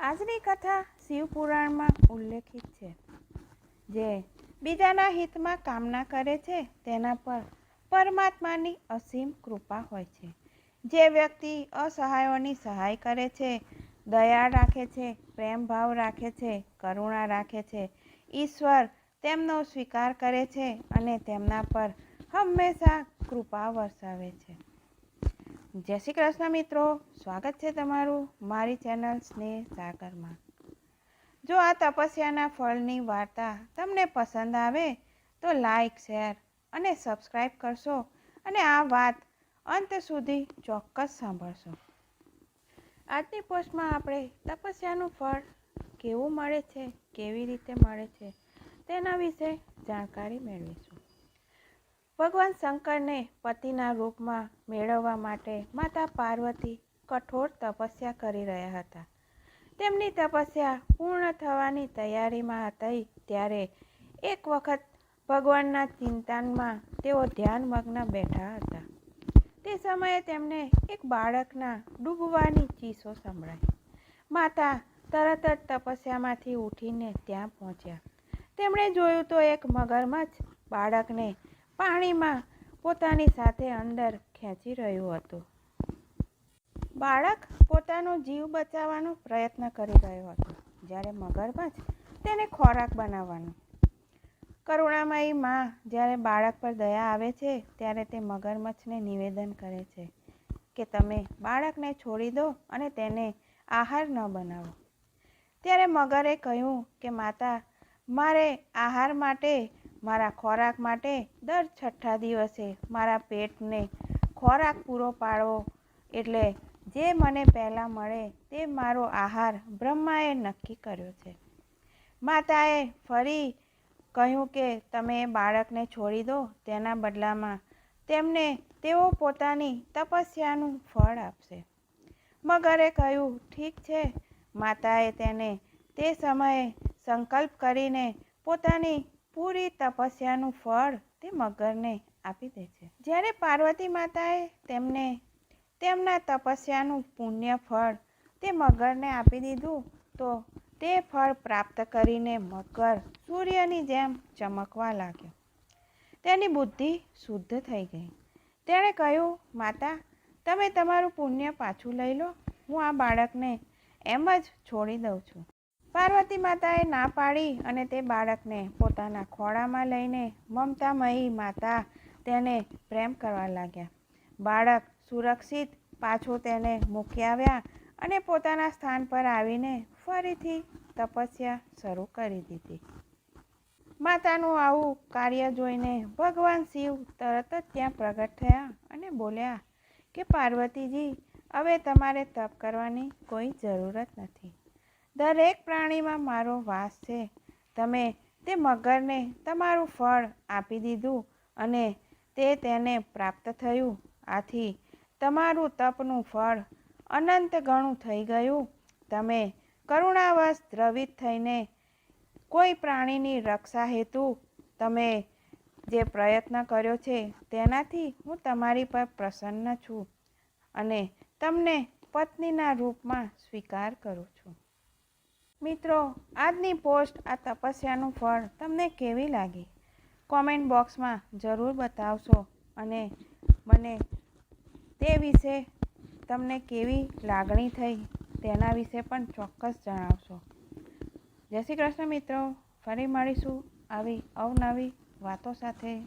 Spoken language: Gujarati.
આજની કથા શિવપુરાણમાં ઉલ્લેખિત છે, જે બીજાના હિતમાં કામના કરે છે, તેના પર પરમાત્માની અસીમ કૃપા હોય છે. જે વ્યક્તિ અસહાયોની સહાય કરે છે, દયા રાખે છે, પ્રેમ ભાવ રાખે છે, કરુણા રાખે છે, ઈશ્વર તેમનો સ્વીકાર કરે છે અને તેમના પર હંમેશા કૃપા વરસાવે છે. જય શ્રી કૃષ્ણ મિત્રો. સ્વાગત છે તમારું મારી ચેનલ સ્નેહ સાગરમાં. જો આ તપસ્યાના ફળની વાર્તા તમને પસંદ આવે તો લાઈક, શેર અને સબસ્ક્રાઈબ કરશો અને આ વાત અંત સુધી ચોક્કસ સાંભળશો. આજની પોસ્ટમાં આપણે તપસ્યાનું ફળ કેવું મળે છે, કેવી રીતે મળે છે તેના વિશે જાણકારી મેળવીશું. ભગવાન શંકરને પતિના રૂપમાં મેળવવા માટે માતા પાર્વતી કઠોર તપસ્યા કરી રહ્યા હતા. તેમની તપસ્યા પૂર્ણ થવાની તૈયારીમાં હતી ત્યારે એક વખત ભગવાનના ચિંતનમાં તેઓ ધ્યાનમગ્ન બેઠા હતા. તે સમયે તેમને એક બાળકના ડૂબવાની ચીસો સંભળાઈ. માતા તરત જ તપસ્યામાંથી ઉઠીને ત્યાં પહોંચ્યા. તેમણે જોયું તો એક મગરમચ્છ બાળકને પાણીમાં પોતાની સાથે અંદર ખેંચી રહ્યું હતું. બાળક પોતાનો જીવ બચાવવાનો પ્રયત્ન કરી રહ્યો હતો, જ્યારે મગરમચ્છ તેને ખોરાક બનાવવાનો. કરુણામયી માં જ્યારે બાળક પર દયા આવે છે, ત્યારે તે મગરમચ્છને નિવેદન કરે છે કે તમે બાળકને છોડી દો અને તેને આહાર ન બનાવો. ત્યારે મગરે કહ્યું કે, માતા, મારે આહાર માટે મારા ખોરાક માટે દર છઠ્ઠા દિવસે મારા પેટને ખોરાક પૂરો પાડવો. એટલે જે મને પહેલાં મળે તે મારો આહાર બ્રહ્માએ નક્કી કર્યો છે. માતાએ ફરી કહ્યું કે તમે બાળકને છોડી દો, તેના બદલામાં તેમને તેઓ પોતાની તપસ્યાનું ફળ આપશે. મગરે કહ્યું, ઠીક છે. માતાએ તેને તે સમયે સંકલ્પ કરીને પોતાની પૂરી તપસ્યાનું ફળ તે મગરને આપી દે છે. જ્યારે પાર્વતી માતાએ તેમને તેમના તપસ્યાનું પુણ્ય ફળ તે મગરને આપી દીધું, તો તે ફળ પ્રાપ્ત કરીને મગર સૂર્યની જેમ ચમકવા લાગ્યો. તેની બુદ્ધિ શુદ્ધ થઈ ગઈ. તેણે કહ્યું, માતા, તમે તમારું પુણ્ય પાછું લઈ લો. હું આ બાળકને એમ જ છોડી દઉં છું. પાર્વતી માતાએ ના પાડી અને તે બાળકને પોતાના ખોળામાં લઈને મમતામયી માતા તેને પ્રેમ કરવા લાગ્યા. બાળક સુરક્ષિત પાછું તેને મૂકી આવ્યા અને પોતાના સ્થાન પર આવીને ફરીથી તપસ્યા શરૂ કરી દીધી. માતાનું આવું કાર્ય જોઈને ભગવાન શિવ તરત જ ત્યાં પ્રગટ થયા અને બોલ્યા કે, પાર્વતીજી, હવે તમારે તપ કરવાની કોઈ જરૂરત નથી. દરેક પ્રાણીમાં મારો વાસ છે. તમે તે મગરને તમારું ફળ આપી દીધું અને તે તેને પ્રાપ્ત થયું. આથી તમારું તપનું ફળ અનંત ગણું થઈ ગયું. તમે કરુણાવશ દ્રવિત થઈને કોઈ પ્રાણીની રક્ષા હેતુ તમે જે પ્રયત્ન કર્યો છે તેનાથી હું તમારી પર પ્રસન્ન છું અને તમને પત્નીના રૂપમાં સ્વીકાર કરું છું. મિત્રો, આજની પોસ્ટ આ તપસ્યાનું ફળ તમને કેવી લાગી? કોમેન્ટ બોક્સમાં જરૂર બતાવશો અને મને તે વિશે તમને કેવી લાગણી થઈ તેના વિશે પણ ચોક્કસ જણાવશો. જય શ્રી કૃષ્ણ મિત્રો, ફરી મળીશું આવી અવનવી વાતો સાથે.